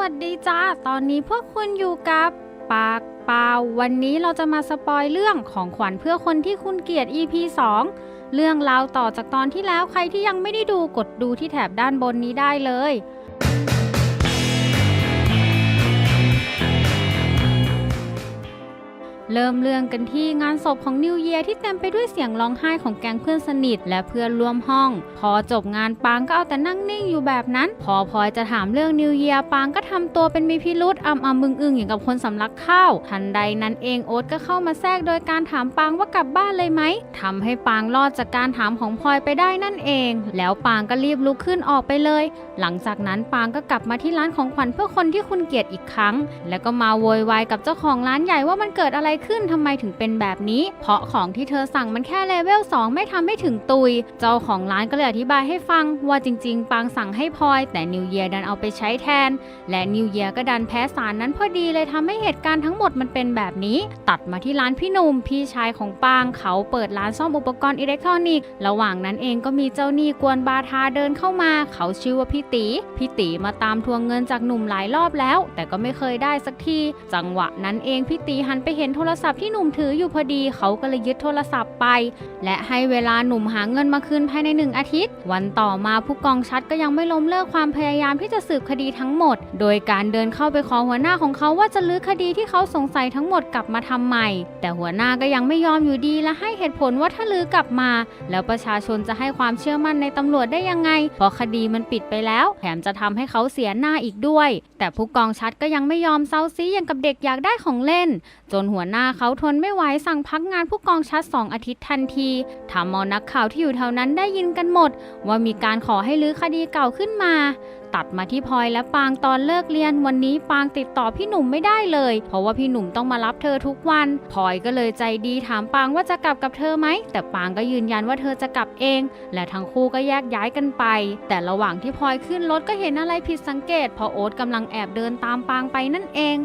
วัสดีจ้า ตอนนี้พวกคุณอยู่กับปากเปล่าวันนี้เราจะมาสปอยเรื่องของขวัญเพื่อคนที่คุณเกลียด EP 2 เรื่องราวต่อจากตอนที่แล้วใครที่ยังไม่ได้ดูกดดูที่แถบด้านบนนี้ได้เลย เริ่มเรื่องกันที่งานศพของนิวเยียที่เต็มไปด้วยเสียงร้องไห้ของแก๊งเพื่อนสนิทและเพื่อนร่วมห้อง พอจบงานปางก็เอาแต่นั่งนิ่งอยู่แบบนั้น พอพลอยจะถามเรื่องนิวเยียปางก็ทำตัวเป็นมีพิรุษอำอำมึงอึงอย่างกับคนสำลักข้าวทันใดนั้นเองโอ๊ตก็เข้ามาแทรกโดยการถามปางว่ากลับบ้านเลยไหมทำให้ปางรอดจากการถามของพลอยไปได้นั่นเอง แล้วปางก็รีบลุกขึ้นออกไปเลย หลังจากนั้นปางก็กลับมาที่ร้านของขวัญเพื่อคนที่คุณเกลียดอีกครั้ง แล้วก็มาโวยวายกับเจ้าของร้านใหญ่ว่ามันเกิดอะไรขึ้นทำไมถึงเป็นแบบนี้ เพราะของที่เธอสั่งมันแค่เลเวล2 ไม่ทำให้ถึงตุย เจ้าของร้านก็เลยอธิบายให้ฟัง ว่าจริงๆ ปางสั่งให้พลอย แต่นิวเยียดันเอาไปใช้แทน และนิวเยียก็ดันแพ้สารนั้นพอดีเลยทำให้เหตุการณ์ทั้งหมดมันเป็นแบบนี้ ตัดมาที่ร้านพี่หนุ่มพี่ชายของปางเขาเปิดร้านซ่อมอุปกรณ์อิเล็กทรอนิกส์ระหว่างนั้นเองก็มีเจ้าหนี้กวนบาทาเดินเข้ามา เขาชื่อว่าพี่ตีพี่ตีมาตามทวงเงินจากหนุ่มหลายรอบแล้ว แต่ก็ไม่เคยได้สักที จังหวะนั้นเองพี่ตีหันไปเห็นโทรศัพท์ที่หนุ่มถืออยู่พอดีเขาก็เลยยึดโทรศัพท์ไป และให้เวลาหนุ่มหาเงินมาคืนภายในหนึ่งอาทิตย์ วันต่อมาผู้กองชัดก็ยังไม่ล้มเลิกความพยายามที่จะสืบคดีทั้งหมด โดยการเดินเข้าไปขอหัวหน้าของเขาว่าจะลื้อคดีที่เขาสงสัยทั้งหมดกลับมาทำใหม่ แต่หัวหน้าก็ยังไม่ยอมอยู่ดีและให้เหตุผลว่าถ้าลื้อกลับมา แล้วประชาชนจะให้ความเชื่อมั่นในตำรวจได้ยังไงเพราะคดีมันปิดไปแล้วแถมจะทำให้เขาเสียหน้าอีกด้วย แต่ผู้กองชัดก็ยังไม่ยอมเซาซีอย่างกับเด็กอยากได้ของเล่น จนหัวหน้าเขาทนไม่ไหวสั่งพักงานผู้กองชัดสองอาทิตย์ทันทีทำมอนักข่าวที่อยู่แถวนั้นได้ยินกันหมด ว่ามีการขอให้ลื้อคดีเก่าขึ้นมาตัดมาที่พลอยและปางตอนเลิกเรียนวันนี้ปางติดต่อพี่หนุ่มไม่ได้เลย เพราะว่าพี่หนุ่มต้องมารับเธอทุกวันพลอยก็เลยใจดีถามปางว่าจะกลับกับเธอไหม แต่ปางก็ยืนยันว่าเธอจะกลับเอง และทั้งคู่ก็แยกย้ายกันไป แต่ระหว่างที่พลอยขึ้นรถก็เห็นอะไรผิดสังเกตเพราะโอ๊ตกำลังแอบเดินตามปางไปนั่นเอง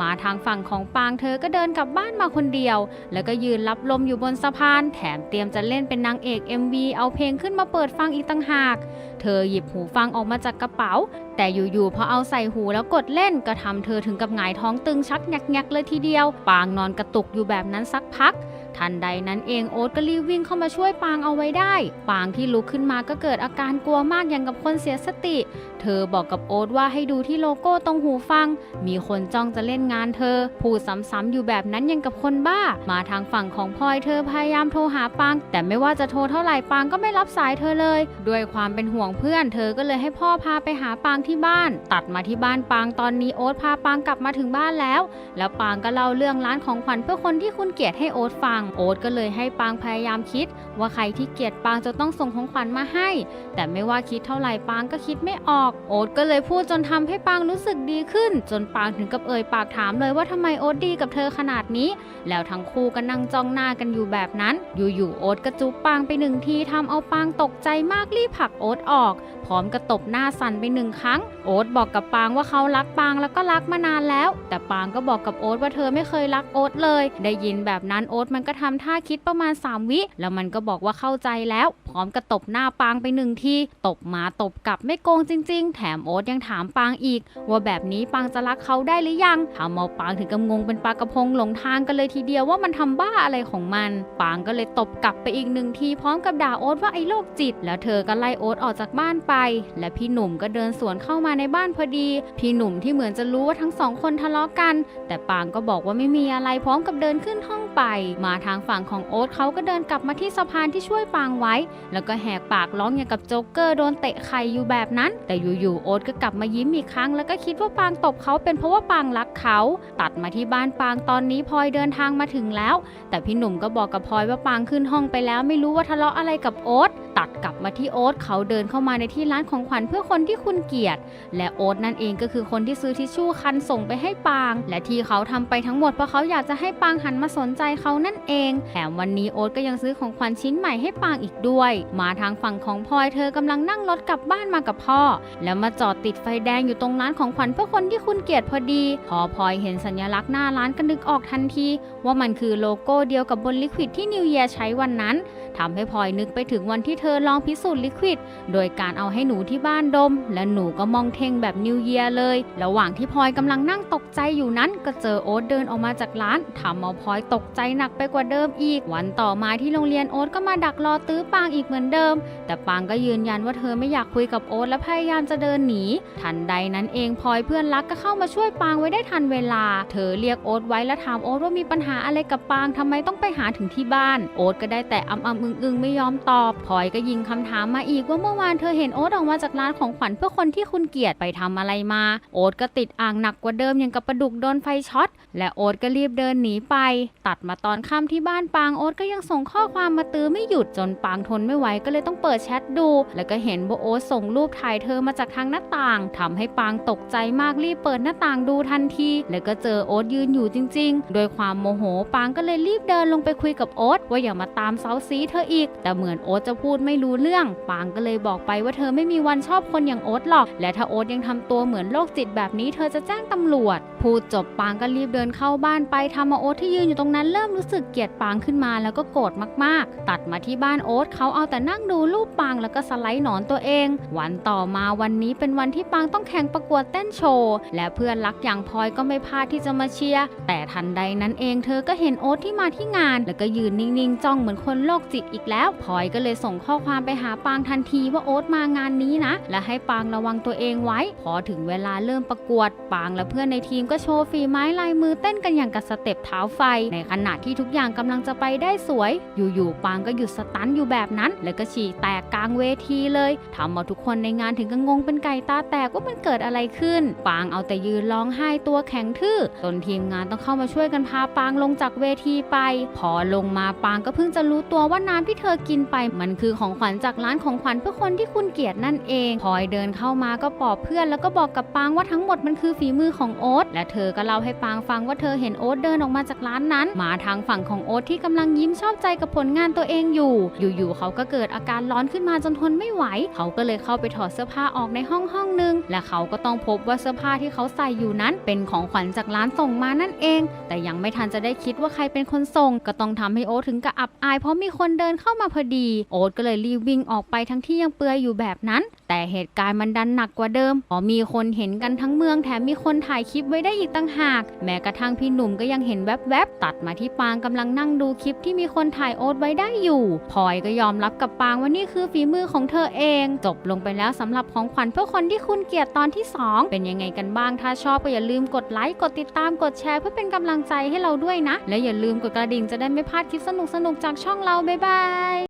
มาทางฝั่งของปางเธอก็เดินกลับบ้านมาคนเดียว แล้วก็ยืนรับลมอยู่บนสะพาน แถมเตรียมจะเล่นเป็นนางเอก MV เอาเพลงขึ้นมาเปิดฟังอีกต่างหาก เธอหยิบหูฟังออกมาจากกระเป๋าแต่อยู่ๆพอเอาใส่หูแล้วกดเล่นก็ทำเธอถึงกับหงายท้องตึงชักแงกๆเลยทีเดียว ปางนอนกระตุกอยู่แบบนั้นสักพัก ทันใดนั้นเองโอ๊ตก็รีบวิ่งเข้ามาช่วยปางเอาไว้ได้ ปางที่ลุกขึ้นมาก็เกิดอาการกลัวมากอย่างกับคนเสียสติ เธอบอกกับโอ๊ตว่าให้ดูที่โลโก้ตรงหูฟัง มีคนจ้องจะเล่นงานเธอ พูดซ้ำๆอยู่แบบนั้นยังกับคนบ้า มาทางฝั่งของพลอยเธอพยายามโทรหาปาง แต่ไม่ว่าจะโทรเท่าไหร่ปางก็ไม่รับสายเธอเลย ด้วยความเป็นห่วงเพื่อน เธอก็เลยให้พ่อพาไปหาปางที่บ้าน ตัดมาที่บ้านปางตอนนี้โอ๊ตพาปางกลับมาถึงบ้านแล้ว แล้วปางก็เล่าเรื่องร้านของขวัญเพื่อคนที่คุณเกลียดให้โอ๊ตฟังโอ๊ตก็เลยให้ปางพยายามคิด ว่าใครที่เกลียดปางจะต้องส่งของขวัญมาให้ แต่ไม่ว่าคิดเท่าไหร่ปางก็คิดไม่ออก โอ๊ตก็เลยพูดจนทำให้ปางรู้สึกดีขึ้น จนปางถึงกับเอ่ยปากถามเลยว่าทำไมโอ๊ตดีกับเธอขนาดนี้ แล้วทั้งคู่ก็นั่งจ้องหน้ากันอยู่แบบนั้น อยู่ๆโอ๊ตก็จุ๊บปางไปหนึ่งทีทำเอาปางตกใจมากรีบผลักโอ๊ตออก พร้อมกระตบหน้าสั่นไปหนึ่งครั้ง โอ๊ตบอกกับปางว่าเขารักปางแล้วก็รักมานานแล้ว แต่ปางก็บอกกับโอ๊ตว่าเธอไม่เคยรักโอ๊ตเลย ได้ยินแบบนั้นโอ๊ตมันก็ทำท่าคิดประมาณ 3 วิ แล้วมันก็บอกว่าเข้าใจแล้วพร้อมกระตบหน้าปางไปหนึ่งทีตบมาตบกลับไม่โกงจริง ๆ แถมโอ๊ตยังถามปางอีก ว่าแบบนี้ปางจะรักเขาได้หรือยังทำเอาปางถึงกับงงเป็นปลากระพงหลงทางกันเลยทีเดียวว่ามันทำบ้าอะไรของมัน ปางก็เลยตบกลับไปอีกหนึ่งทีพร้อมกับด่าโอ๊ตว่าไอ้โรคจิต แล้วเธอก็ไล่โอ๊ตออกจากบ้านไป และพี่หนุ่มก็เดินสวนเข้ามาในบ้านพอดี พี่หนุ่มที่เหมือนจะรู้ว่าทั้งสองคนทะเลาะกัน แต่ปางก็บอกว่าไม่มีอะไรพร้อมกับเดินขึ้นห้องไป มาทางฝั่งของโอ๊ตเขาก็เดินกลับมาที่สะพานที่ช่วยปางไว้แล้วก็แหกปากร้องอย่างกับโจ๊กเกอร์โดนเตะไข่อยู่แบบนั้น แต่อยู่ๆโอ๊ตก็กลับมายิ้มอีกครั้ง แล้วก็คิดว่าปางตบเขาเป็นเพราะว่าปางรักเขา ตัดมาที่บ้านปางตอนนี้พลอยเดินทางมาถึงแล้ว แต่พี่หนุ่มก็บอกกับพลอยว่าปางขึ้นห้องไปแล้ว ไม่รู้ว่าทะเลาะอะไรกับโอ๊ตตัดกลับมาที่โอ๊ตเขาเดินเข้ามาในที่ร้านของขวัญเพื่อคนที่คุณเกลียดและโอ๊ตนั่นเองก็คือคนที่ซื้อทิชชู่คันส่งไปให้ปาง และที่เขาทำไปทั้งหมดเพราะเขาอยากจะให้ปางหันมาสนใจเขานั่นเองแถมวันนี้โอ๊ตก็ยังซื้อของขวัญชิ้นใหม่ให้ปางอีกด้วย มาทางฝั่งของพลอยเธอกำลังนั่งรถกลับบ้านมากับพ่อ แล้วมาจอดติดไฟแดงอยู่ตรงร้านของขวัญเพื่อคนที่คุณเกลียดพอดี พอพลอยเห็นสัญลักษณ์หน้าร้านก็นึกออกทันที ว่ามันคือโลโก้เดียวกับบนลิควิดที่นิวเยียใช้วันนั้นทำให้พลอยนึกไปถึงวันที่เธออลองพิสูจน์ลิควิดโดยการเอาให้หนูที่บ้านดม และหนูก็มองเท่งแบบนิวเยียเลย ระหว่างที่พลอยกำลังนั่งตกใจอยู่นั้น ก็เจอโอ๊ตเดินออกมาจากร้านทำเอาพลอยตกใจหนักไปกว่าเดิมอีก วันต่อมาที่โรงเรียนโอ๊ตก็มาดักรอตื้อปางอีกเหมือนเดิม แต่ปางก็ยืนยันว่าเธอไม่อยากคุยกับโอ๊ตและพยายามจะเดินหนี ทันใดนั้นเองพลอยเพื่อนรักก็เข้ามาช่วยปางไว้ได้ทันเวลา เธอเรียกโอ๊ตไว้และถามโอ๊ตว่ามีปัญหาอะไรกับปางทำไมต้องไปหาถึงที่บ้าน โอ๊ตก็ได้แต่อำอำอึงอึงไม่ยอมตอบพลอยก็ยิงคำถามมาอีกว่าเมื่อวานเธอเห็นโอ๊ตออกมาจากร้านของขวัญเพื่อคนที่คุณเกลียดไปทำอะไรมา โอ๊ตก็ติดอ่างหนักกว่าเดิมอย่างกับปลาดุกโดนไฟช็อต และโอ๊ตก็รีบเดินหนีไป ตัดมาตอนค่ำที่บ้านปางโอ๊ตก็ยังส่งข้อความมาตื้อไม่หยุดจนปางทนไม่ไหวก็เลยต้องเปิดแชทดู แล้วก็เห็นว่าโอ๊ตส่งรูปถ่ายเธอมาจากทางหน้าต่างทำให้ปางตกใจมากรีบเปิดหน้าต่างดูทันที แล้วก็เจอโอ๊ตยืนอยู่จริง ๆ โดยความโมโหปางก็เลยรีบเดินลงไปคุยกับโอ๊ตว่าอย่ามาตามเซาซีเธออีก แต่เหมือนโอ๊ตจะพูดไม่รู้เรื่อง ปางก็เลยบอกไปว่าเธอไม่มีวันชอบคนอย่างโอ๊ตหรอก และถ้าโอ๊ตยังทำตัวเหมือนโรคจิตแบบนี้เธอจะแจ้งตำรวจ พูดจบปางก็รีบเดินเข้าบ้านไปทำเอาโอ๊ตที่ยืนอยู่ตรงนั้นเริ่มรู้สึกเกลียดปางขึ้นมาแล้วก็โกรธมากๆ ตัดมาที่บ้านโอ๊ตเขาเอาแต่นั่งดูรูปปางแล้วก็สไลด์หนอนตัวเอง วันต่อมาวันนี้เป็นวันที่ปางต้องแข่งประกวดเต้นโชว์ และเพื่อนรักอย่างพลอยก็ไม่พลาดที่จะมาเชียร์ แต่ทันใดนั้นเองเธอก็เห็นโอ๊ตที่มาที่งาน แล้วก็ยืนนิ่งๆ จ้องเหมือนคนโรคจิตอีกแล้วพลอยก็เลยส่งข้อความไปหาปางทันทีว่าโอ๊ตมางานนี้นะ และให้ปางระวังตัวเองไว้ พอถึงเวลาเริ่มประกวด ปางและเพื่อนในทีมก็โชว์ฝีไม้ลายมือเต้นกันอย่างกับสเต็ปเท้าไฟ ในขณะที่ทุกอย่างกำลังจะไปได้สวย อยู่ๆปางก็หยุดสตันอยู่แบบนั้น แล้วก็ฉี่แตกกลางเวทีเลยทำเอาทุกคนในงานถึงกับงงเป็นไก่ตาแตกว่ามันเกิดอะไรขึ้น ปางเอาแต่ยืนร้องไห้ตัวแข็งทื่อจนทีมงานต้องเข้ามาช่วยกันพาปางลงจากเวทีไป พอลงมาปางก็เพิ่งจะรู้ตัวว่าน้ำที่เธอกินไปมันคือของขวัญจากร้านของขวัญเพื่อคนที่คุณเกลียดนั่นเองพลอยเดินเข้ามาก็ปอบเพื่อน แล้วก็บอกกับปางว่าทั้งหมดมันคือฝีมือของโอ๊ตและเธอก็เล่าให้ปางฟังว่าเธอเห็นโอ๊ตเดินออกมาจากร้านนั้น มาทางฝั่งของโอ๊ตที่กำลังยิ้มชอบใจกับผลงานตัวเองอยู่ อยู่ๆเขาก็เกิดอาการร้อนขึ้นมาจนทนไม่ไหว เขาก็เลยเข้าไปถอดเสื้อผ้าออกในห้องห้องหนึง และเขาก็ต้องพบว่าเสื้อผ้าที่เขาใส่อยู่นั้น เป็นของขวัญจากร้านส่งมานั่นเอง แต่ยังไม่ทันจะได้คิดว่าใครเป็นคนส่ง ก็ต้องทำให้โอ๊ตถึงกับอับอาย เพราะมีคนเดินเข้ามาพอดี โอ๊ตก็เลยลยรีบวิ่งออกไปทั้งที่ยังเปลือยอยู่แบบนั้น แต่เหตุการณ์มันดันหนักกว่าเดิมพราะมีคนเห็นกันทั้งเมืองแถมมีคนถ่ายคลิปไว้ได้อีกต่างหาก แม้กระทั่งพี่หนุ่มก็ยังเห็นแวบๆตัดมาที่ปางกำลังนั่งดูคลิปที่มีคนถ่ายโอ๊ตไว้ได้อยู่พลอยก็ยอมรับกับปางว่านี่คือฝีมือของเธอเอง จบลงไปแล้วสำหรับของขวัญเพื่อคนที่คุณเกลียดตอนที่ 2 เป็นยังไงกันบ้างถ้าชอบก็อย่าลืมกดไลค์กดติดตามกดแชร์เพื่อเป็นกำลังใจให้เราด้วยนะ และอย่าลืมกดกระดิ่งจะได้ไม่พลาดคลิปสนุกๆจากช่องเราบ๊ายบาย